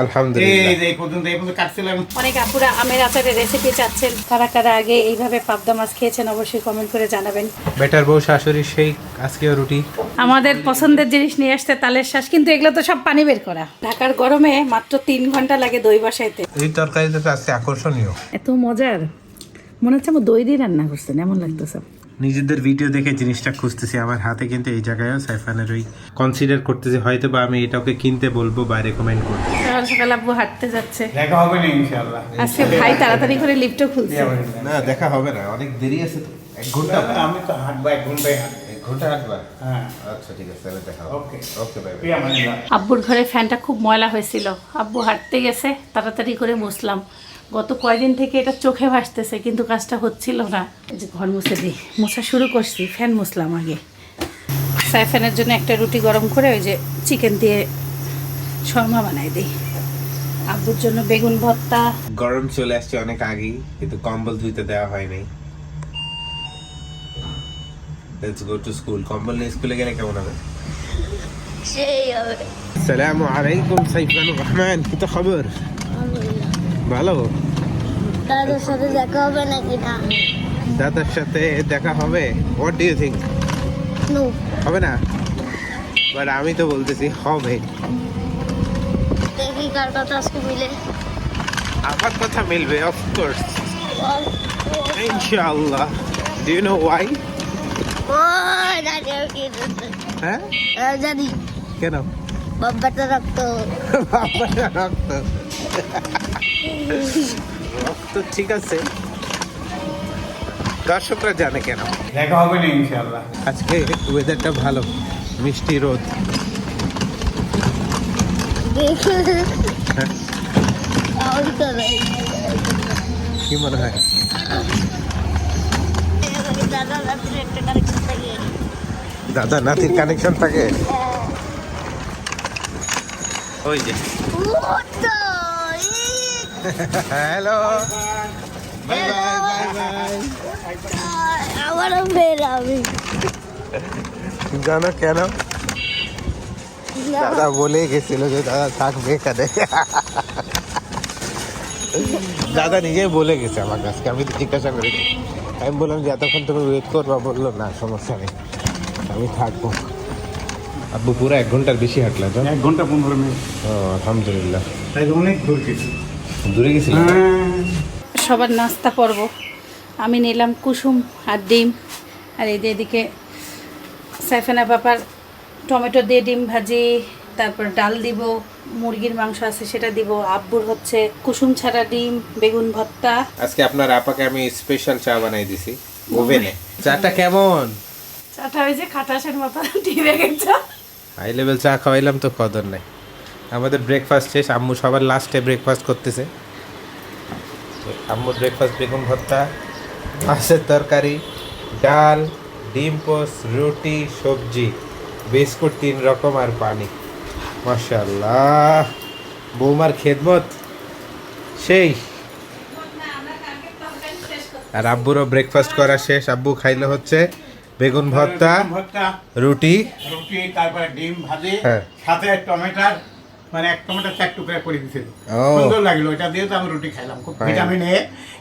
আলহামদুলিল্লাহ। এই যে পর্যন্ত এই পর্যন্ত কাটছিলাম অনেক আপুরা আমের আচারের রেসিপি চাচ্ছেন। কারা কারা আগে এইভাবে পাবদা মাছ খেয়েছেন অবশ্যই কমেন্ট করে জানাবেন। বেটার বউ শাশুড়ি সেই আজকেও রুটি। আমাদের পছন্দের জিনিস নিয়ে আসতে তালের শ্বাস কিন্তু এগুলো তো সব পানি বের করা। ঢাকার গরমে মাত্র তিন ঘণ্টা লাগে দই বসাইতে। এই তরকারিটা তো আজকে আকর্ষণীয়। এত মজার। মনে হচ্ছে আমার দই দিয়ে রান্না করছেন এমন লাগতেছে। নিজেদের ভিডিও দেখে জিনিসটা খুঁজতেছি। আমার হাতে কিন্তু এই জায়গায়ও সাইফানের ওই কনসিডার করতেছি। হয়তো বা আমি এটাকে কিনতে বলব বা রেকমেন্ড করব। সকাল সকাল আব্বু হাঁটতে যাচ্ছে। দেখা হবে না ইনশাআল্লাহ। আজকে ভাই তাড়াতাড়ি করে লিফটও খুলছে। না। দেখা হবে না। অনেক দেরি আছে তো। এক ঘণ্টা আমি তো হাঁটবো এক ঘন্টায় হাঁটবো। হ্যাঁ। আচ্ছা ঠিক আছে তাহলে দেখা হবে। Okay okay bye Priya Manila. আব্বুর ঘরে ফ্যানটা খুব ময়লা হয়েছিল। আব্বু হাঁটতে গেছে তাড়াতাড়ি করে মুছলাম। গত কয়দিন থেকে এটা চোখে ভাসতেছে কিন্তু কাজটা হচ্ছিল না। এই যে ঘর মুছে দিই। মোছা শুরু করছি ফ্যান মুছলাম আগে। সাইফানের জন্য একটা রুটি গরম করে ওই যে চিকেন দিয়ে শর্মা বানাই দিই। আব্বুর জন্য বেগুন ভর্তা। গরম চলে আসছে অনেক আগেই কিন্তু কম্বল ধুইতে দেওয়া হয়নি। লেটস গো টু স্কুল কম্বল নিয়ে স্কুলে গেলে কেমন হবে? সেই হবে। আসসালামু আলাইকুম সাইফানুর রহমান কি তো খবর ভালো? দাদার সাথে দেখা হবে নাকি না? দাদার সাথে দেখা হবে? What do you think no হবে না? বাট আমি তো বলতেছি হবে। দেখি কার কথা আজকে মিলে। আমার কথা মিলবে অফকোর্স ইনশাআল্লাহ। ডু ইউ নো ওয়াই ও জানি হ্যাঁ, জানি। কেন? বাব্বাটা রাখতো বাবাটা রক্ত। রক্ত ঠিক আছে। দর্শকরা জানে কেন। দেখা হবে না ইনশাআল্লাহ। আজকে ওয়েদারটা ভালো। মিষ্টি রোদ। হ্যাঁ, কি মনে হয়? দাদা রাত্রে একটা থাকে। দাদা নাতির কানেকশন থাকে? ওই যে। Hello bye bye bye bye আমারও ফের জানো কেন? দাদা বলে গেছিল যে দাদা থাকবে এখানে দাদা নিজেই বলে গেছে আমার কাছকে আমি তো জিজ্ঞাসা করেছি। আমি বললাম যে এতক্ষণ তুমি ওয়েট করবা? বলল না সমস্যা নেই। আমি থাকব। আব্বু পুরো এক ঘণ্টার বেশি হাঁটলাম তো? এক ঘণ্টা পনেরো মিনিট। আলহামদুলিল্লাহ। তাই অনেক দূর গেছি। দূরে গেছিলাম সবার নাস্তা পর্ব। আমি নিলাম কুসুম আর ডিম। আর এই এদিকে সাইফানা পাপার টমেটো দিয়ে ডিম ভাজি তারপর ডাল দিব মুরগির মাংস আছে সেটা দিব আব্বুর হচ্ছে কুসুম ছাড়া ডিম বেগুন ভর্তা। আজকে আপনার আপাকে আমি স্পেশাল চা বানাই দিছি ওভেনে। চাটা কেমন? চাটা ওই যে খাটাসের মতো টিভে গেছে হাই লেভেল চা খাওয়াইলাম তো কদর নাই। আমাদের ব্রেকফাস্ট শেষ, আম্মু সবার লাস্টে ব্রেকফাস্ট করতেছে। আম্মুর ব্রেকফাস্ট বেগুন ভর্তা, মাছের তরকারি, ডাল, ডিম পোস্ট রুটি, সবজি, বিস্কুট, তিন রকম আর পানি। মাশাল্লাহ বৌমার খেদমত? সেই আর আব্বুরও ব্রেকফাস্ট করা শেষ। আব্বু খাইলে হচ্ছে বেগুন ভর্তা ভর্তা রুটি রুটি তারপরে ডিম ভাজি হ্যাঁ। সাথে টমেটার মানে এক টমেটো চার টুকরা করে দিছিল। সুন্দর লাগল এটা দিয়ে তো আমি রুটি খাইলাম খুব হ্যাঁ। ভিটামিন এ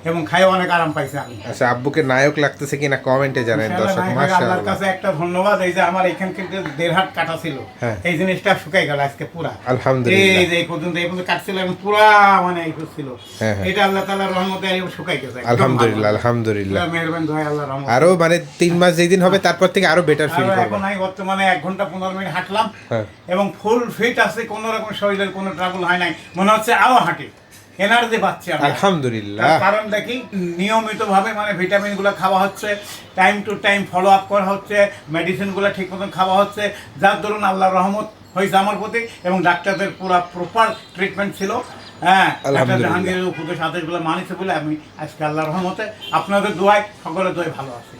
এবং খাইও অনেক আরাম পাইছি আমি। আচ্ছা আব্বুকে নায়ক লাগতেছে কিনা কমেন্টে জানেন দর্শক আল্লাহর কাছে একটা ধন্যবাদ এই যে আমার এখানকার যে দেড় হাত কাটা ছিল হ্যাঁ। এই জিনিসটা শুকাই গেল আজকে পুরা। আলহামদুলিল্লাহ। এই যে এই পর্যন্ত এই পর্যন্ত কাটছিলাম পুরা মানে এই ছিল হ্যাঁ। এটা আল্লাহ তাআলার রহমতে এই শুকাই গেছে আলহামদুলিল্লাহ আলহামদুলিল্লাহ। মেহেরবানি দয়া আল্লাহর রহমত। আরও মানে তিন মাস যেদিন হবে তারপর থেকে আরও বেটার ফিল আর করব। এখন আমি বর্তমানে এক ঘণ্টা পনেরো মিনিট হাঁটলাম। এবং ফুল ফিট আছে কোনো রকম শরীরের কোনো ট্রাবল হয় নাই। মনে হচ্ছে আরও হাঁটি। এনার্জি পাচ্ছি আলহামদুলিল্লাহ। কারণ দেখি নিয়মিত ভাবে মানে ভিটামিনগুলো খাওয়া হচ্ছে time to time follow up করা হচ্ছে মেডিসিনগুলো ঠিক মতন খাওয়া হচ্ছে। যার দরুন আল্লাহর রহমত হয়েছে আমার প্রতি এবং ডাক্তারদের পুরো প্রপার ট্রিটমেন্ট ছিল। হ্যাঁ জাহাঙ্গীরের উপদেশ আদেশগুলো মানিছে বলে আমি আজকে আল্লাহর রহমতে আপনাদের দোয়ায় সকলের দোয়ায় ভালো আছে।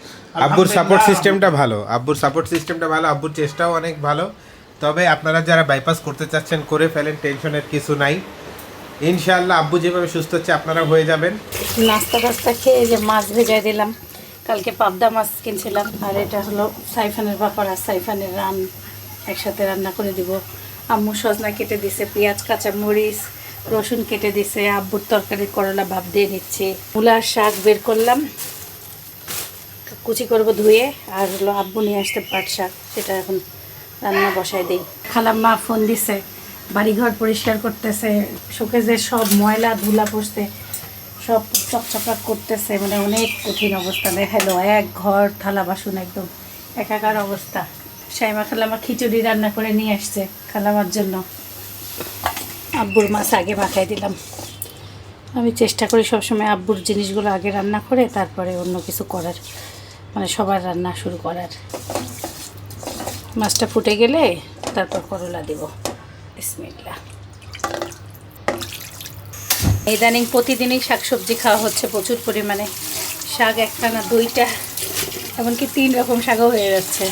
আব্বুর সাপোর্ট। সিস্টেমটা ভালো। আব্বুর সাপোর্ট সিস্টেমটা ভালো। আব্বুর চেষ্টাও অনেক ভালো। তবে আপনারা যারা বাইপাস করতে চাচ্ছেন, করে ফেলেন টেনশনের কিছু নাই। ইনশাআল্লাহ আব্বু যেভাবে সুস্থ হচ্ছে আপনারা হয়ে যাবেন। নাস্তা টাস্তা খেয়ে যে মাছ ভেজাই দিলাম, কালকে পাবদা মাছ কিনছিলাম, আর এটা হলো সাইফানের ব্যাপার আর সাইফানের রান, একসাথে রান্না করে দিব। আম্মু সজনা কেটে দিছে, পেঁয়াজ, কাঁচা মরিচ, রসুন কেটে দিছে, আব্বুর তরকারি করলা ভাব দিয়ে নিচ্ছি। মূলার শাক বের করলাম, কুচি করব ধুয়ে, আর হলো আব্বু নিয়ে আসতে পাট শাক, সেটা এখন রান্না বসাই দিই। খালাম্মা ফোন দিছে, বাড়িঘর পরিষ্কার করতেছে শোকেজের সব ময়লা ধুলা পড়ছে, সব চকচকাট করতেছে মানে অনেক কঠিন অবস্থা দেখাল এক ঘর, থালা বাসন একদম একাকার অবস্থা। সাইমা খালামা খিচুড়ি রান্না করে নিয়ে আসছে খালামার জন্য। আব্বুর মাছ আগে মাখাই দিলাম। আমি চেষ্টা করি সবসময় আব্বুর জিনিসগুলো আগে রান্না করে, তারপরে অন্য কিছু করার মানে সবার রান্না শুরু করার। মাছটা ফুটে গেলে তারপর করলা দেব। বিসমিল্লা ইদানিং প্রতিদিনই শাকসবজি খাওয়া হচ্ছে প্রচুর পরিমাণে। শাক একটা না দুইটা এমনকি তিন রকম শাকও হয়ে যাচ্ছে।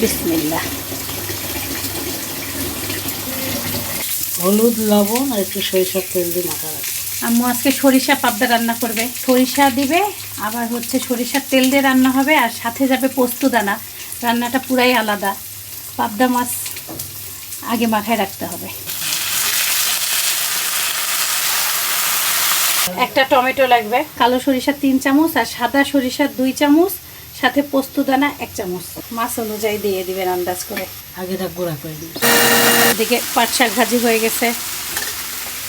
বিসমিল্লা হলুদ লবণ আর একটু সরিষার তেল দিয়ে মাখা রাখবে আম্মু আজকে সরিষা পাবদা রান্না করবে। সরিষা দিবে আবার হচ্ছে সরিষার তেল দিয়ে রান্না হবে আর সাথে যাবে পোস্ত দানা। রান্নাটা পুরাই আলাদা। পাবদা মাছ আগে মাখায় রাখতে হবে। একটা টমেটো লাগবে কালো সরিষার তিন চামচ আর সাদা সরিষার দুই চামচ সাথে পোস্ত দানা এক চামচ। মাছ অনুযায়ী দিয়ে দিবেন আন্দাজ করে। আগেটা গুঁড়া করে এদিকে পাট শাক ভাজি হয়ে গেছে।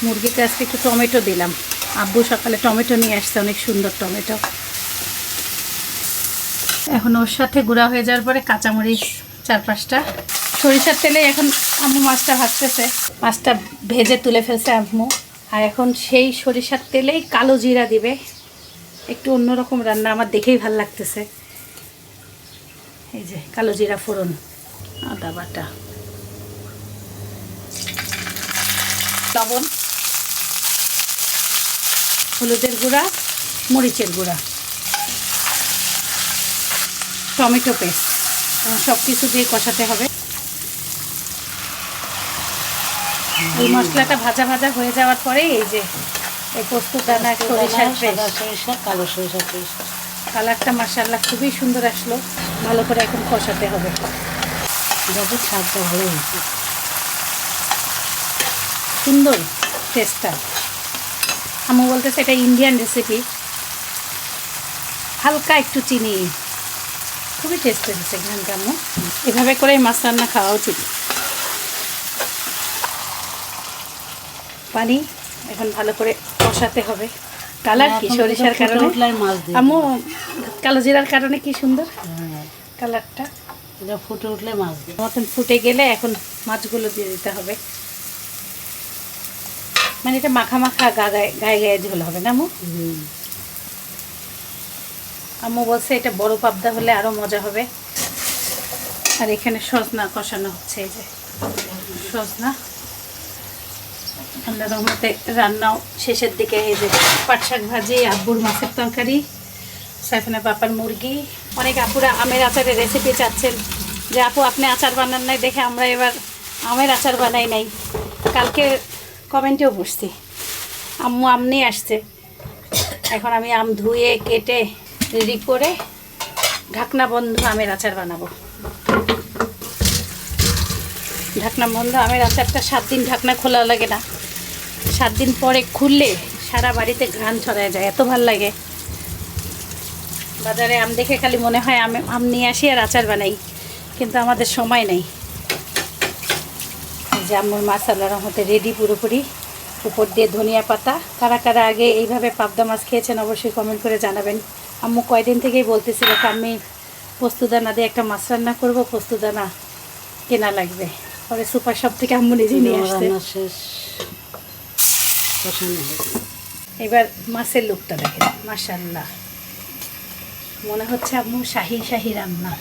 মুরগিতে আজকে একটু টমেটো দিলাম। আব্বু সকালে টমেটো নিয়ে আসছে অনেক সুন্দর টমেটো। এখন ওর সাথে গুঁড়া হয়ে যাওয়ার পরে কাঁচামরিচ চার পাঁচটা সরিষার তেলে এখন আম্মু মাছটা ভাজতেছে। মাছটা ভেজে তুলে ফেলছে আম্মু। আর এখন সেই সরিষার তেলেই কালো জিরা দিবে। একটু অন্যরকম রান্না, আমার দেখেই ভালো লাগতেছে। এই যে কালো জিরা ফোড়ন, আদা বাটা। লবণ, হলুদের গুঁড়া, মরিচের গুঁড়া। Tomato paste. সব কিছু দিয়ে কষাতে হবে। এই মশলাটা ভাজা ভাজা হয়ে যাওয়ার পরে এই যে এই পোস্ত দানা সরিষার সরিষা কালো সরিষা পেস্ট। কালারটা মাসাল্লাহ খুবই সুন্দর আসলো। ভালো করে এখন কষাতে হবে। যাতে স্বাদটা ভালো হয়েছে। সুন্দর টেস্টটা আম্মু বলতেছে এটা ইন্ডিয়ান রেসিপি হালকা একটু চিনি। খুবই টেস্ট হয়েছে এখানকার আম্মু এভাবে করে মাছ রান্না খাওয়া উচিত। পানি এখন ভালো করে কষাতে হবে। কালার কি? সরিষার কারণে? আম্মু কালো জিরার কারণে কি সুন্দর? হ্যাঁ। কালারটা? এটা ফুটে উঠলে মাছ মতন ফুটে গেলে এখন মাছগুলো দিয়ে দিতে হবে। মানে এটা মাখা মাখা গা গায়ে গায়ে গায়ে ঝোল হবে না হুম। আম্মু বলছে এটা বড় পাবদা হলে আরও মজা হবে। আর এখানে সজনা কষানো হচ্ছে, এই যে। সজনা। আল্লাহ রহমতে রান্নাও শেষের দিকে, এই যে পাট শাক ভাজি, আব্বুর মাছের তরকারি সাইফানা পাপার মুরগি। অনেক আপুরা আমের আচারের রেসিপি চাচ্ছেন যে, আপু, আপনি আচার বানান নাই দেখে আমরা এবার আমের আচার বানাই নাই। কালকে কমেন্টেও বসছি, আম্মু আম নিয়ে আসছে। এখন আমি আম ধুয়ে, কেটে রেডি করে ঢাকনা বন্ধ আমের আচার বানাবো। ঢাকনা বন্ধ আমের আচারটা সাত দিন ঢাকনা খোলা লাগে না। সাত দিন পরে খুললে সারা বাড়িতে ঘ্রাণ ছড়ায় যায়, এত ভালো লাগে। বাজারে আম দেখে খালি মনে হয় আম আম নিয়ে আসি আর আচার বানাই, কিন্তু আমাদের সময় নেই। যে আমার মাছ আল্লাহ রহমতে রেডি পুরোপুরি। উপর দিয়ে ধনিয়া পাতা। কারা কারা আগে এইভাবে পাবদা মাছ খেয়েছেন অবশ্যই কমেন্ট করে জানাবেন। আম্মু কয়দিন থেকেই বলতেছিল আমি পোস্তদানা দিয়ে একটা মাছ রান্না করব পোস্তদানা কেনা লাগবে। পরে সুপার শপ থেকে আম্মু নিজে নিয়ে কষানো এবার মাছের লুকটা দেখেন মাশাল্লাহ মনে হচ্ছে আম্মু শাহি শাহি রান্না।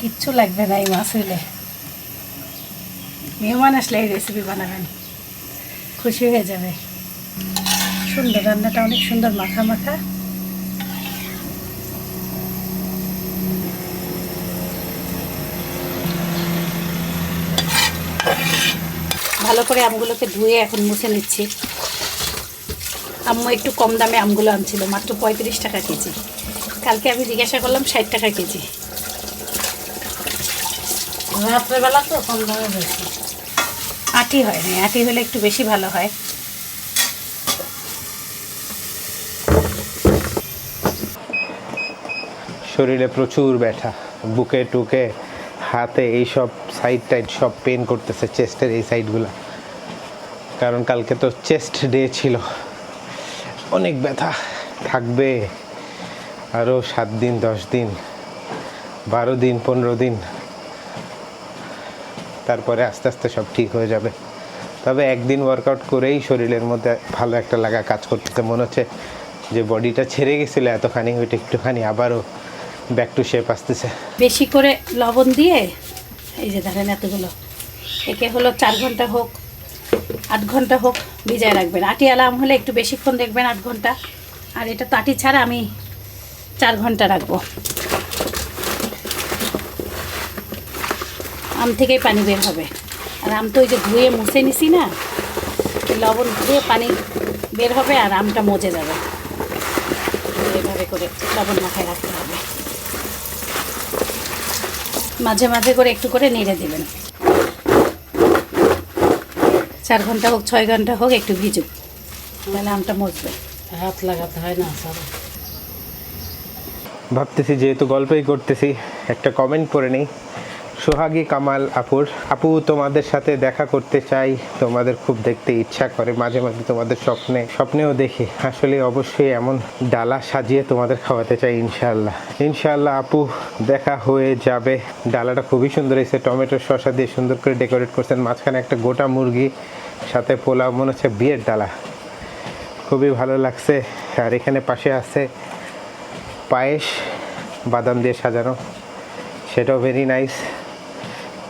কিচ্ছু লাগবে না এই মাছ হইলে মেহমান আসলে এই রেসিপি বানাবেন। খুশি হয়ে যাবে। সুন্দর, রান্নাটা অনেক সুন্দর, মাখা মাখা। ভালো করে আমগুলোকে ধুয়ে এখন মুছে নিচ্ছি। আম্মু একটু কম দামে আমগুলো আনছিল, মাত্র পঁয়ত্রিশ টাকা কেজি। কালকে আমি জিজ্ঞাসা করলাম ষাট টাকা কেজি। রাত্রেবেলা তো কম দামে বেশি। আটি হয় না আটি হলে একটু বেশি ভালো হয়। শরীরে প্রচুর ব্যথা বুকে টুকে হাতে এই সব সাইড টাইড সব পেন করতেছে চেস্টের এই সাইডগুলো কারণ কালকে তো চেস্ট ডে ছিল। অনেক ব্যথা থাকবে। আরও সাত দিন দশ দিন বারো দিন পনেরো দিন তারপরে আস্তে আস্তে সব ঠিক হয়ে যাবে। তবে একদিন ওয়ার্কআউট করেই শরীরের মধ্যে ভালো একটা লাগা কাজ করতেছে মনে হচ্ছে যে বডিটা ছেড়ে গেছিল এতখানি, ওইটা একটুখানি আবারও ব্যাক টু শেপ আসতেছে। বেশি করে লবণ দিয়ে, এই যে ধরেন এতগুলো, একে হলো চার ঘণ্টা হোক, আট ঘণ্টা হোক ভিজায় রাখবেন। আটি আলাম হলে একটু বেশিক্ষণ দেখবেন আট ঘণ্টা। আর এটা তো আটি ছাড়া আমি চার ঘণ্টা রাখব। আম থেকেই পানি বের হবে। আর আম তো ওই যে ধুয়ে মুছে নিছি না লবণ ধুয়ে পানি বের হবে আর আমটা মজে যাবে। এভাবে করে লবণ মাথায় রাখতে হবে। মাঝে মাঝে করে একটু করে নেড়ে দিবেন। চার ঘণ্টা হোক ছয় ঘণ্টা হোক একটু ভিজুক তাহলে আমটা মজবে। হাত লাগাতে হয় না স্যার। ভাবতেছি যেহেতু গল্পই করতেছি একটা কমেন্ট করে নেই। সোহাগী, কামাল, আপুর। আপু, তোমাদের সাথে দেখা করতে চাই। তোমাদের খুব দেখতে ইচ্ছা করে, মাঝে মাঝে তোমাদের স্বপ্নে, স্বপ্নেও দেখি। আসলে অবশ্যই এমন ডালা সাজিয়ে তোমাদের খাওয়াতে চাই ইনশাল্লাহ ইনশাল্লাহ আপু, দেখা হয়ে যাবে। ডালাটা খুবই সুন্দর হয়েছে। টমেটো শসা দিয়ে সুন্দর করে ডেকোরেট করছেন। মাঝখানে একটা গোটা মুরগি, সাথে পোলাও, মনে হচ্ছে বিয়ের ডালা। খুবই ভালো লাগছে। আর এখানে পাশে আছে পায়েস, বাদাম দিয়ে সাজানো। সেটাও very nice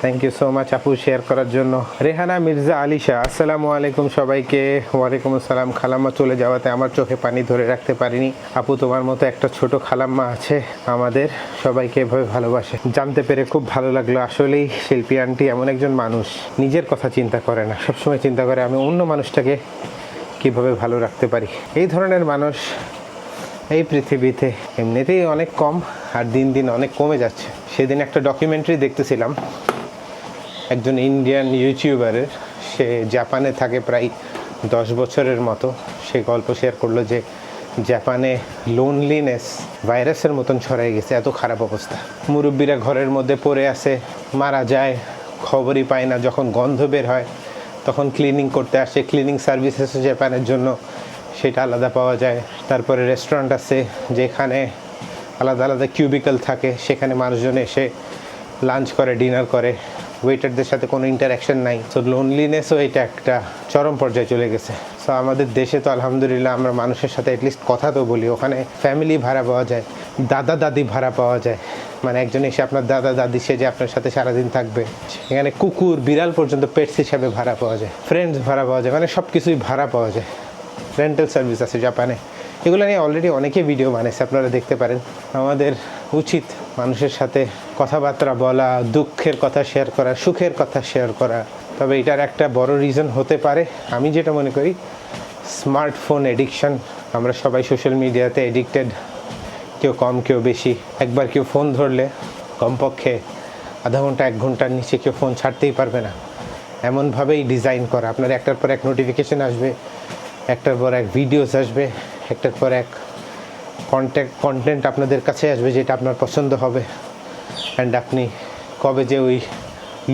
thank you so much আপু শেয়ার করার জন্য। রেহানা, মির্জা, আলিশা, আসসালামু আলাইকুম সবাইকে। ওয়ালাইকুম আসসালাম, খালাম্মা চলে যাওয়াতে আমার চোখে পানি ধরে রাখতে পারিনি। আপু, তোমার মতো একটা ছোট খালাম্মা আছে আমাদের, সবাইকে এভাবে ভালোবাসে। জানতে পেরে খুব ভালো লাগল। আসলেই শিল্পী আন্টি এমন একজন মানুষ, নিজের কথা চিন্তা করে না। সবসময় চিন্তা করে আমি অন্য মানুষটাকে কীভাবে ভালো রাখতে পারি। এই ধরনের মানুষ এই পৃথিবীতে এমনিতেই অনেক কম, আর দিন দিন অনেক কমে যাচ্ছে। সেদিন একটা ডকুমেন্টারি দেখতেছিলাম। একজন ইন্ডিয়ান ইউটিউবারের সে জাপানে থাকে প্রায় দশ বছরের মতো। সে গল্প শেয়ার করল যে জাপানে লোনলিনেস ভাইরাসের মতন ছড়াই গেছে, এত খারাপ অবস্থা। মুরব্বীরা ঘরের মধ্যে পড়ে আছে, মারা যায়, খবরই পায় না, যখন গন্ধ বের হয়, তখন ক্লিনিং করতে আসে ক্লিনিং সার্ভিসেস জাপানের জন্য সেটা আলাদা পাওয়া যায়। তারপরে রেস্টুরেন্ট আছে, যেখানে আলাদা আলাদা কিউবিক্যাল থাকে, সেখানে মানুষজন এসে লাঞ্চ করে ডিনার করে। ওয়েটারদের সাথে কোনো ইন্টারাকশন নাই। সো লোনলিনেসও এটা একটা চরম পর্যায়ে চলে গেছে। সো আমাদের দেশে তো আলহামদুলিল্লাহ আমরা মানুষের সাথে অ্যাটলিস্ট কথা তো বলি। ওখানে ফ্যামিলি ভাড়া পাওয়া যায়, দাদা দাদি ভাড়া পাওয়া যায়। মানে একজন এসে আপনার দাদা দাদি সে যে আপনার সাথে সারাদিন থাকবে, এখানে কুকুর, বিড়াল পর্যন্ত পেটস হিসাবে ভাড়া পাওয়া যায় ফ্রেন্ডস ভাড়া পাওয়া যায় মানে সব কিছুই ভাড়া পাওয়া যায়। রেন্টাল সার্ভিস আছে জাপানে। এগুলো নিয়ে অলরেডি অনেকে ভিডিও বানিয়েছে আপনারা দেখতে পারেন। আমাদের উচিত মানুষের সাথে কথাবার্তা বলা, দুঃখের কথা শেয়ার করা, সুখের কথা শেয়ার করা, তবে এটার একটা বড় রিজন হতে পারে। আমি যেটা মনে করি স্মার্টফোন এডিকশন আমরা সবাই সোশ্যাল মিডিয়াতে এডিক্টেড কেউ কম, কেউ বেশি। একবার কেউ ফোন ধরলে, কমপক্ষে আধা ঘণ্টা, এক ঘণ্টার নিচে কেউ ফোন ছাড়তেই পারবে না। এমনভাবেই ডিজাইন করা। আপনার একটার পর এক নোটিফিকেশন আসবে, একটার পর এক ভিডিওস আসবে, একটার পর এক কন্ট্যাক্ট কন্টেন্ট আপনাদের কাছে আসবে যেটা আপনার পছন্দ হবে। অ্যান্ড আপনি কবে যে ওই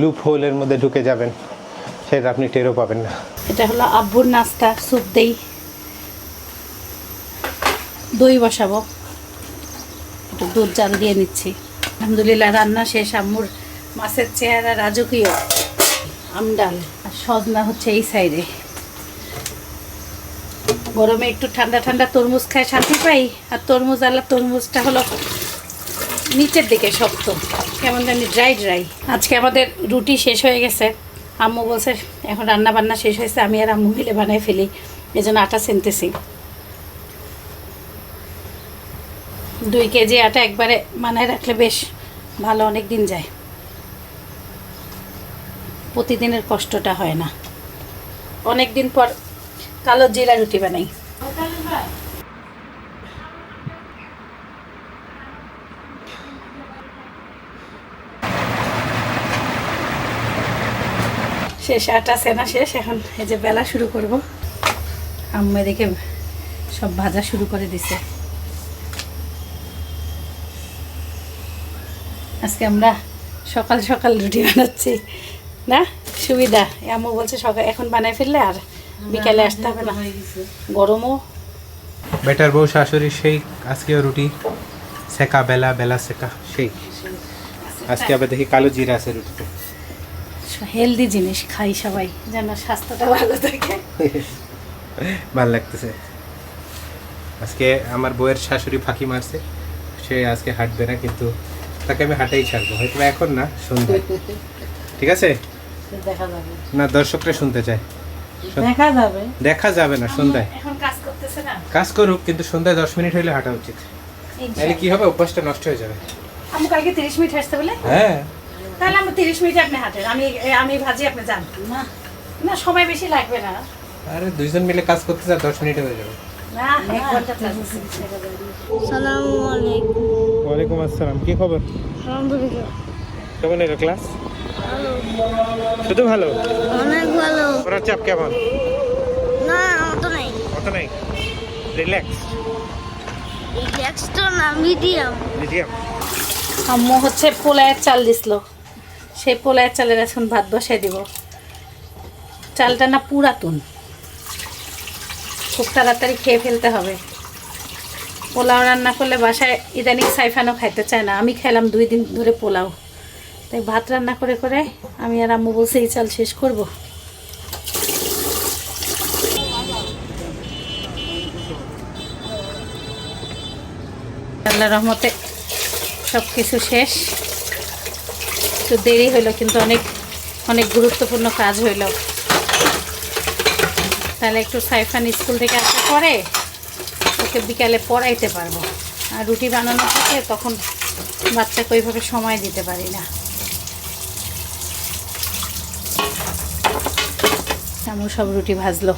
লুপ হোলের মধ্যে ঢুকে যাবেন, সেটা আপনি টেরও পাবেন না। এটা হলো আব্বুর নাস্তা, স্যুপ দেই। দই বসাবো। একটু দুধ জাল দিয়ে নিচ্ছি। আলহামদুলিল্লাহ, রান্না শেষ। আম্মুর মাছের চেহারা রাজকীয়। আমডাল আর সজনা হচ্ছে এই সাইডে গরমে একটু ঠান্ডা ঠান্ডা তরমুজ খায় শান্তি পাই, আর তরমুজ আল্লাহ তরমুজটা হলো নিচের দিকে শক্ত, কেমন জানি ড্রাই ড্রাই আজকে আমাদের রুটি শেষ হয়ে গেছে। আম্মু বলছে, এখন রান্না বান্না শেষ হয়েছে, আমি আর আম্মু মিলে বানাই ফেলি এই জন্য আটা চিনতেছি দুই কেজি আটা একবারে বানায় রাখলে বেশ ভালো অনেক দিন যায়। প্রতিদিনের কষ্টটা হয় না। অনেক দিন পর কালো জিরা রুটি বানাই। শেষ, আটা সেনা শেষ? এখন এই যে বেলা শুরু করব। আম্মু এদিকে সব ভাজা শুরু করে দিছে। আজকে আমরা সকাল সকাল রুটি বানাচ্ছি। না? সুবিধা। আম্মু বলছে সকাল এখন বানাই ফেললে আর বিকালে আসতে হবে না। গরমও। বেটার বউ শাশুড়ি সেই আজকেও রুটি সেকা বেলা বেলা সেকা সেই। আজকে আবার দেখি কালো জিরা আছে রুটিতে। হেলদি জিনিস খাই সবাই যেন স্বাস্থ্যটা ভালো থাকে। ভালো লাগতেছে। আজকে আমার বউয়ের শাশুড়ি ফাঁকি মারছে সে আজকে হাঁটবে না কিন্তু তাকে আমি হাঁটাই ছাড়বো হয়তো এখন না সন্ধ্যায়। ঠিক আছে? না দর্শকরা শুনতে চায়। দেখা যাবে। দেখা যাবে না সন্ধ্যায়। এখন কাজ করতেছে না। কাজ করুক কিন্তু সন্ধ্যায় দশ মিনিট হলে হাঁটা উচিত। তাহলে কি হবে? অভ্যাসটা নষ্ট হয়ে যাবে। আমি কালকে তিরিশ মিনিট আসতে বলে? হ্যাঁ। তাহলে আমি তিরিশ মিনিট আপনি হাঁটেন। আমি আমি ভাজি আপনি যান। না। না সময় বেশি লাগবে না। আরে দুইজন মিলে কাজ করতে যা দশ মিনিটে হয়ে যাবে। ওয়ালাইকুম আসসালাম কি খবর? আলহামদুলিল্লাহ। কেমন এলো ক্লাস শুধু ভালো? অনেক ভালো। পড়ার চাপ কেমন? না অত নাই। অত নাই? রিল্যাক্স এই ট্যাক্সটা না মিডিয়াম। মিডিয়াম। আম্মু হচ্ছে পোলায়ের চাল দিছিল। সেই পোলায়ের চালের এখন ভাত বসাই দিব। চালটা না পুরাতন। খুব তাড়াতাড়ি খেয়ে ফেলতে হবে। পোলাও রান্না করলে বাসায় ইদানিং সাইফানও খাইতে চায় না। আমি খেলাম দুই দিন ধরে পোলাও। তাই ভাত রান্না করে করে আমি আর আম্মু বলছে, এই চাল শেষ করব। আল্লাহ রহমতে সব কিছু শেষ। একটু দেরি হইল, কিন্তু অনেক অনেক গুরুত্বপূর্ণ কাজ হইল। তাহলে একটু সাইফান স্কুল থেকে আসার পরে ওকে বিকালে পড়াইতে পারব। আর রুটি বানানো থাকে, তখন বাচ্চাকে ওইভাবে সময় দিতে পারি না। এমন সব রুটি ভাজলো।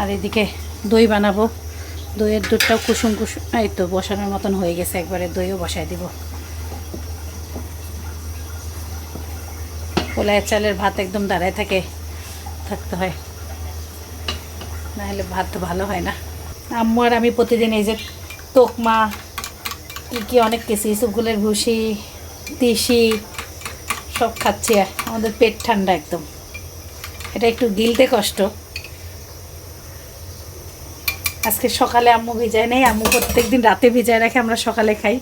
আর এদিকে দই বানাবো। দইয়ের দুধটাও কুসুম কুসুম, এই তো বসানোর মতন হয়ে গেছে, একবারে দইও বসাই দিব। পোলায়ের চালের ভাত একদম দাঁড়ায় থাকে, থাকতে হয়। নাহলে ভাত তো ভালো হয় না। আম্মু আর আমি প্রতিদিন এই যে তোকমা, কী কী অনেক কিছু ইসুফগুলের ভুসি, তিসি, সব খাচ্ছি আমাদের পেট ঠান্ডা একদম। এটা একটু গিলতে কষ্ট। আজকে সকালে আম্মু ভিজায় নেই আম্মু প্রত্যেক দিন রাতে ভিজায় রাখে আমরা সকালে খাই।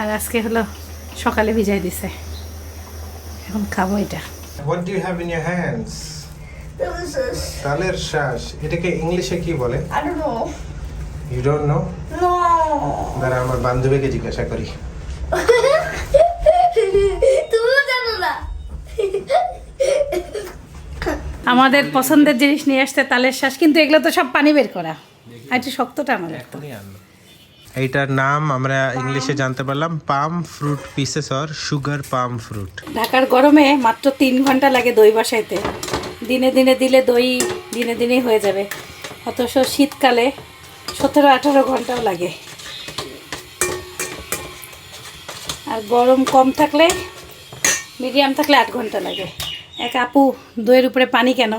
আর আজকে হলো সকালে ভিজায় দিছে। এখন খাব এটা। What do you have in your hands তালের শ্বাস এটাকে ইংলিশে কি বলে? I don't know. You don't know No. দাঁড়া আমার বান্ধবীকে জিজ্ঞাসা করি তুমিও জানো না আমাদের পছন্দের জিনিস নিয়ে আসতে তালের শ্বাস কিন্তু এগুলো তো সব পানি বের করা। আর একটু শক্তটা আমাদের এইটার নাম আমরা ইংলিশে জানতে পারলাম palm fruit pieces or sugar palm fruit. ঢাকার গরমে মাত্র তিন ঘণ্টা লাগে দই বসাইতে। দিনে দিনে দিলে দই দিনে দিনেই হয়ে যাবে। অথচ শীতকালে সতেরো আঠারো ঘন্টাও লাগে। আর গরম কম থাকলে মিডিয়াম থাকলে আট ঘণ্টা লাগে। এক আপু দইয়ের উপরে পানি কেন?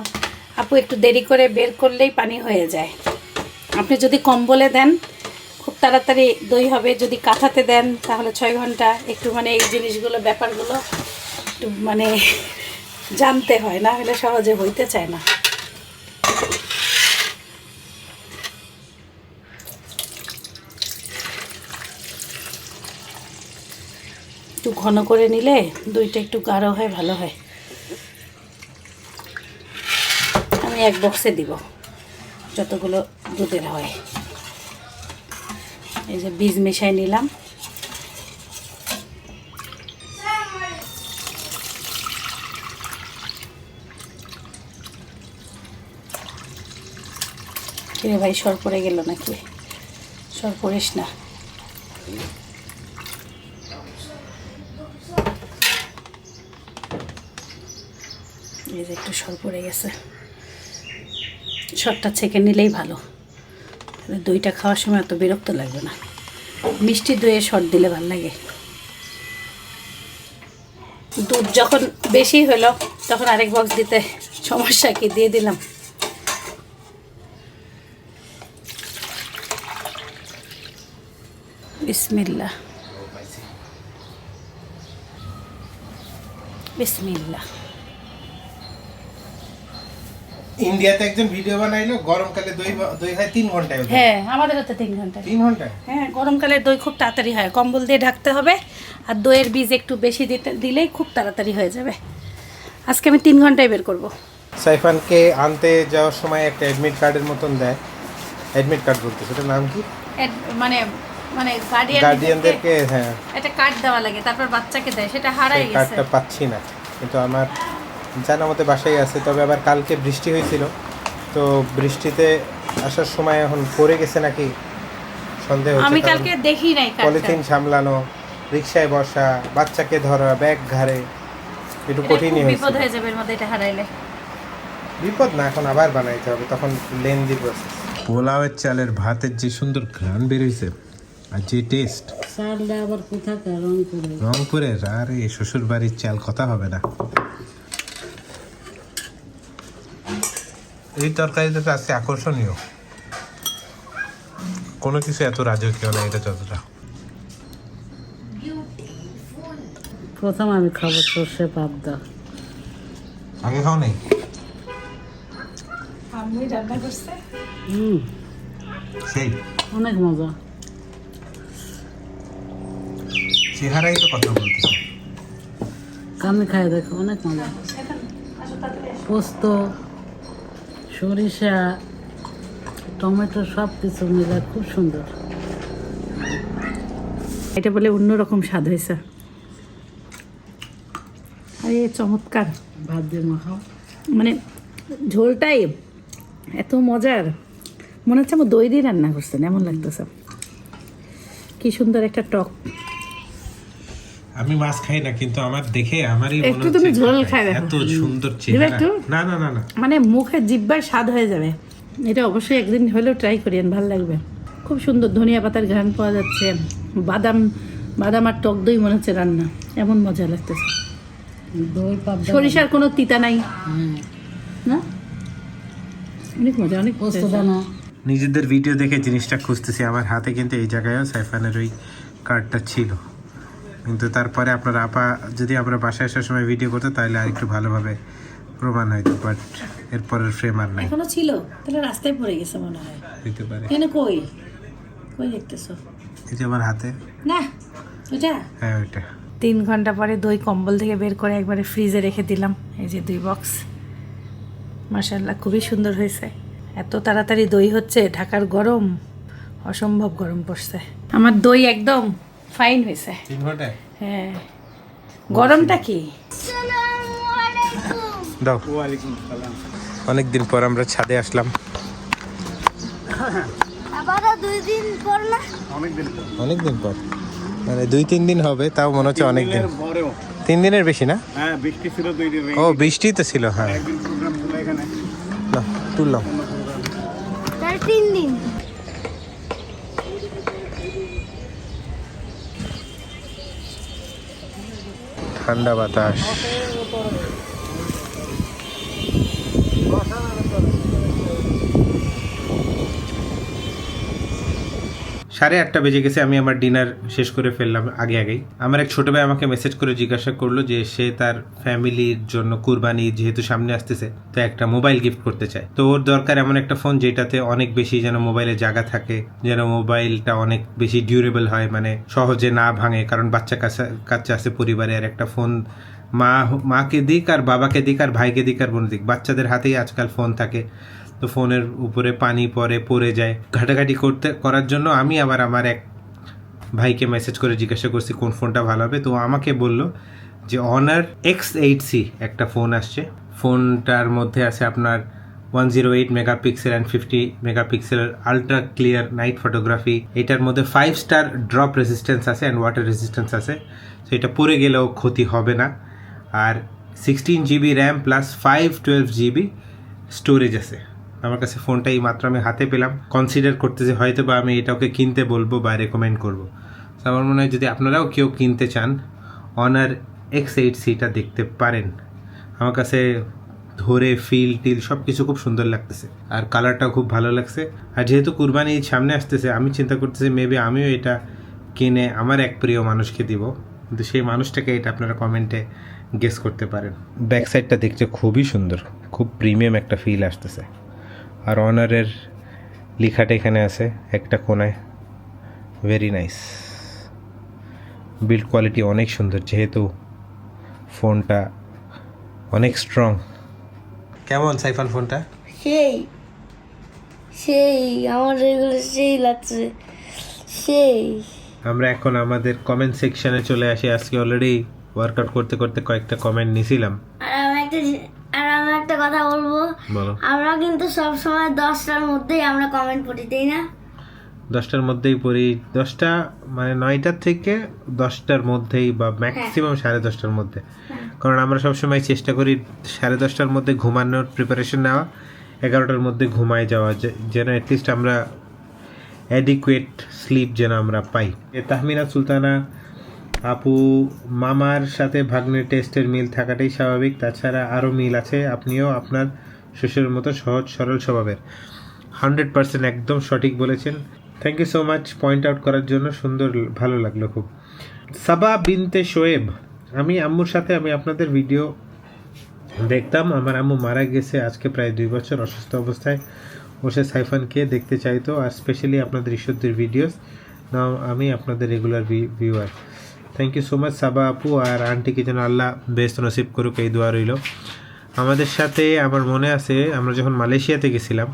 আপু, একটু দেরি করে বের করলেই পানি হয়ে যায়। আপনি যদি কম্বলে দেন, খুব তাড়াতাড়ি দই হবে। যদি কাঁথাতে দেন, তাহলে ছয় ঘণ্টা। একটু মানে এই জিনিসগুলো, ব্যাপারগুলো একটু মানে জানতে হয়, না হলে সহজে হইতে চায় না। একটু ঘন করে নিলে দইটা একটু গাঢ় হয়, ভালো হয়। আমি এক বক্সে দিব, যতগুলো দুধের হয়। এই যে বীজ মেশাই নিলাম। কিরে ভাই, সর পড়ে গেল নাকি? সর পড়িস না। এই যে একটু সর পড়ে গেছে। সরটা ছেঁকে নিলেই ভালো। দইটা খাওয়ার সময় এত বিরক্ত লাগবে না। মিষ্টি দইয়ে শট দিলে ভালো লাগে। দুধ যখন বেশি হলো, তখন আরেক বক্স দিতে সমস্যা কি দিয়ে দিলাম। বিসমিল্লা বিসমিল্লা ইন্ডিয়াতে একজন ভিডিও বানাইলো গরমকালে দই দই হয় তিন ঘন্টায় হ্যাঁ আমাদেরও তো তিন ঘণ্টা তিন ঘন্টায়? হ্যাঁ গরমকালে দই খুব তাড়াতাড়ি হয়। কম্বল দিয়ে ঢাকতে হবে আর দইয়ের বীজ একটু বেশি দিতে দিলেই খুব তাড়াতাড়ি হয়ে যাবে। আজকে আমি তিন ঘন্টায় বের করব। সাইফানকে আনতে যাওয়ার সময় একটা অ্যাডমিট কার্ডের মতন দেয়। অ্যাডমিট কার্ড বলতে সেটার নাম কি? মানে মানে গার্ডিয়ান গার্ডিয়ানদেরকে হ্যাঁ। একটা কার্ড দেওয়া লাগে তারপর বাচ্চাকে দেয় সেটা হারাই গেছে। কার্ডটা পাচ্ছি না কিন্তু আমার জানা মতে বাসায় আছে তবে আবার কালকে বৃষ্টি হয়েছিল। তো বৃষ্টিতে আসার সময় এখন পড়ে গেছে নাকি? সন্দেহ হচ্ছে আমি কালকে দেখি নাই পলিথিন সামলানো রিক্সায় বসা বাচ্চাকে ধরা ব্যাগ ঘাড়ে একটু কঠিনই হয়েছে। বিপদ হয়ে যাবে এর মধ্যে এটা হারাইলে। বিপদ না এখন আবার বানাইতে হবে তখন লেন্দি প্রসেস পোলাওয়ের চালের ভাতের যে সুন্দর ঘ্রাণ বেরোইছে আর যে টেস্ট চালটা আবার কোথাকার রং করে রংপুরের আরে শ্বশুর বাড়ির চাল কথা হবে না। এই তরকারিটা তো আছে আকর্ষণীয়। কোনো কিছু এত রাজকীয় না এটা যতটা। প্রথম আমি খাব সর্ষে পাবদা। আগে খাও নেই? আমি রান্না করছে। হুম। সেই। অনেক মজা। চেহারাই তো কথা বলতেছে। কানে খাই দেখো অনেক মজা। পোস্ত সরিষা টমেটো সব কিছু মিলে খুব সুন্দর। এটা বলে অন্যরকম স্বাদ হয়েছে। আরে চমৎকার। ভাত দিয়ে মাখাও। মানে ঝোলটাই এত মজার। মনে হচ্ছে আমার দই দিয়ে রান্না করছেন এমন লাগতেছে। কি সুন্দর একটা টক। আমি মাছ খাই না কিন্তু আমার দেখে আমারই মনে একটু তুমি ঝোল খাই। দেখো। এত সুন্দর চেহারা। একটু? না না না না। মানে মুখে জিব্বার স্বাদ হয়ে যাবে। এটা অবশ্যই একদিন হলেও ট্রাই করিয়েন ভালো লাগবে। খুব সুন্দর ধনিয়া পাতার ঘ্রাণ পাওয়া যাচ্ছে। বাদাম বাদাম আর টক দই মনে হচ্ছে রান্না। এমন মজা লাগতেছে। সরিষার কোনো তিতা নাই। না? অনেক মজা অনেক। দানা। নিজেদের ভিডিও দেখে জিনিসটা খুঁজতেছি। আমার হাতে কিন্তু এই জায়গায়ও সাইফানের ওই কার্ডটা ছিল। কিন্তু তারপরে আপনার আপা যদি আমরা বাসায় আসার সময় ভিডিও করতো তাহলে আর একটু ভালোভাবে প্রমাণ হইতো বাট এরপরের ফ্রেম আর নাই। এখনও ছিল তাহলে রাস্তায় পড়ে গেছে মনে হয়। দিতে পারে। কেন কই? কই দেখতেছো? এই যে আমার হাতে। না ওটা হ্যাঁ ওইটা। তিন ঘণ্টা পরে দই কম্বল থেকে বের করে একবারে ফ্রিজে রেখে দিলাম এই যে দুই বক্স মাসাল্লাহ খুবই সুন্দর হয়েছে। এত তাড়াতাড়ি দই হচ্ছে ঢাকার গরম অসম্ভব গরম পড়ছে। আমার দই একদম ফাইন হয়েছে। হ্যাঁ। গরমটা কি? দাও। সালাম অনেকদিন পর আমরা ছাদে আসলাম। দুই দিন পর অনেকদিন পর। মানে দুই তিন দিন হবে তাও মনে হচ্ছে অনেক দিন তিন দিনের বেশি না? হ্যাঁ বৃষ্টি ছিল দুই দিন ও বৃষ্টি তো ছিল হ্যাঁ। তুললাম। তিন দিন। ঠান্ডা বাতাস। সাড়ে আটটা বেজে গেছে, আমি আমার ডিনার শেষ করে ফেললাম আগে আগেই। আমার এক ছোট ভাই আমাকে মেসেজ করে জিজ্ঞাসা করল যে সে তার ফ্যামিলির জন্য কুরবানি যেহেতু সামনে আসতেছে, তো একটা মোবাইল গিফট করতে চায়। তো ওর দরকার এমন একটা ফোন যেটাতে অনেক বেশি যেন মোবাইলে জায়গা থাকে, যেন মোবাইলটা অনেক বেশি ডিউরেবল হয় মানে সহজে না ভাঙে, কারণ বাচ্চা কাছে কাছে আছে পরিবারে আর একটা ফোন মা, মাকে দিক আর বাবাকে দিক আর ভাইকে দিক আর বোন দিক। বাচ্চাদের হাতেই আজকাল ফোন থাকে। তো ফোনের উপরে পানি পড়ে পড়ে যায়। ঘাটাঘাটি করতে, করার জন্য আমি আবার আমার এক ভাইকে মেসেজ করে জিজ্ঞাসা করছি, কোন ফোনটা ভালো হবে? তো আমাকে বলল যে অনার এক্স এইট সি একটা ফোন আসছে। ফোনটার মধ্যে আছে আপনার one zero eight megapixel and fifty megapixel ultra clear night photography এটার মধ্যে ফাইভ স্টার ড্রপ রেজিস্ট্যান্স আছে অ্যান্ড ওয়াটার রেজিস্ট্যান্স আছে। তো এটা পরে গেলেও ক্ষতি হবে না। আর sixteen GB RAM plus five twelve GB storage আছে। আমার কাছে ফোনটা এই মাত্র আমি হাতে পেলাম। কনসিডার করতে যে হয়তো বা আমি এটা ওকে কিনতে বলব বা রেকমেন্ড করব। আমার মনে হয় যদি আপনারাও কেউ কিনতে চান অনার এক্স এইট সিটা দেখতে পারেন। আমার কাছে ধরে ফিল টিল সব কিছু খুব সুন্দর লাগতেছে। আর কালারটাও খুব ভালো লাগছে। আর যেহেতু কুরবানি সামনে আসতেছে, আমি চিন্তা করতেছি মেবি আমিও এটা কিনে আমার এক প্রিয় মানুষকে দিব। কিন্তু সেই মানুষটাকে এটা আপনারা কমেন্টে গেস করতে পারেন। ব্যাক সাইডটা দেখতে খুবই সুন্দর, খুব প্রিমিয়াম একটা ফিল আসতেছে। আর অনারের লেখাটা এখানে আছে একটা কোনায়। ভেরি নাইস বিল্ড কোয়ালিটি অনেক সুন্দর যেহেতু ফোনটা অনেক স্ট্রং কেমন সাইফান ফোনটা? সেই সেই আমার এগুলো সেই লাগছে। সেই। আমরা এখন আমাদের কমেন্ট সেকশনে চলে আসি। আজকে অলরেডি ওয়ার্কআউট করতে করতে কয়েকটা কমেন্ট নিছিলাম। আর আমি একটা আর আমি একটা কথা বলব? আমরা কিন্তু সব সময় দশটার মধ্যেই আমরা কমেন্ট করি তাই না? দশটার মধ্যেই পড়ি। দশটা মানে নয়টার থেকে দশটার মধ্যেই বা ম্যাক্সিমাম সাড়ে দশটার মধ্যে। কারণ আমরা সবসময় চেষ্টা করি সাড়ে দশটার মধ্যে ঘুমানোর প্রিপারেশন নেওয়া এগারোটার মধ্যে ঘুমায় যাওয়া যেন অ্যাটলিস্ট আমরা অ্যাডিকুয়েট স্লিপ যেন আমরা পাই। তাহমিনা সুলতানা আপু, মামার সাথে ভাগ্নের টেস্টের মিল থাকাটাই স্বাভাবিক, তাছাড়া আরও মিল আছে, আপনিও আপনার শ্বশুরের মতো সহজ, সরল স্বভাবের। হান্ড্রেড পার্সেন্ট একদম সঠিক বলেছেন। Thank you so much point out করার জন্য সুন্দর, ভালো লাগল খুব। সাবা বিনতে শোয়েব আমি আম্মুর সাথে আমি আপনাদের ভিডিও দেখতাম, আমার আম্মু মারা গেছে আজকে প্রায় দুই বছর অসুস্থ অবস্থায়। বসে সাইফানকে দেখতে চাইতো, আর স্পেশালি আপনাদের ঈশ্বরদের ভিডিওস নাও আমি আপনাদের regular viewer thank you so much Saba আপু আর আন্টিকে যেন আল্লাহ বেস্ট নসিব করুক এই দোয়া রইল আমাদের সাথে আমার মনে আছে আমরা যখন মালয়েশিয়াতে গেছিলাম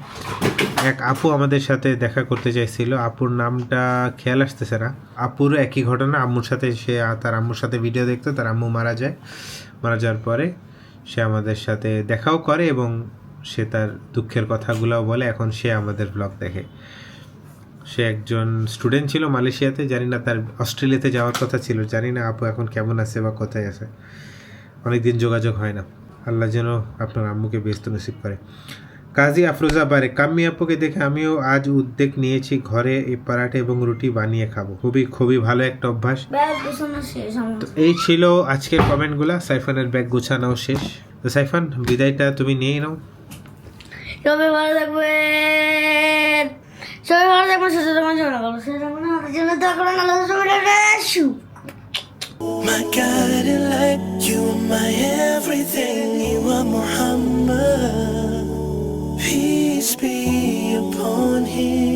এক আপু আমাদের সাথে দেখা করতে চাইছিল আপুর নামটা খেয়াল আসতেছে না আপুর একই ঘটনা আম্মুর সাথে সে তার আম্মুর সাথে ভিডিও দেখতো তার আম্মু মারা যায় মারা যাওয়ার পরে সে আমাদের সাথে দেখাও করে এবং সে তার দুঃখের কথাগুলোও বলে এখন সে আমাদের ব্লগ দেখে সে একজন স্টুডেন্ট ছিল মালয়েশিয়াতে জানি না তার অস্ট্রেলিয়াতে যাওয়ার কথা ছিল জানি না আপু এখন কেমন আছে বা কোথায় আছে। অনেকদিন যোগাযোগ হয় না। আল্লাহ যেন আপনার আম্মুকে ব্যস্ত নসিব করে। কাজী আফরোজা বারে কাম্মি আপুকে দেখে আমিও আজ উদ্যোগ নিয়েছি ঘরে এই পরাঠা এবং রুটি বানিয়ে খাব। খুবই খুবই ভালো একটা অভ্যাস। তো এই ছিল আজকের কমেন্টগুলো। সাইফানের ব্যাগ গোছানো শেষ। তো সাইফান বিদায়টা তুমি নিয়েই নাও। সবাই ভালো থাকবেন। সবাই ভালো থাকবেন সুস্থ থাকবেন সবাই ভালো সুস্থ থাকবেন আমাদের জন্য দোয়া করবেন আল্লাহ সবাই শু My guiding light, you are my everything, you are Muhammad. Peace be upon him.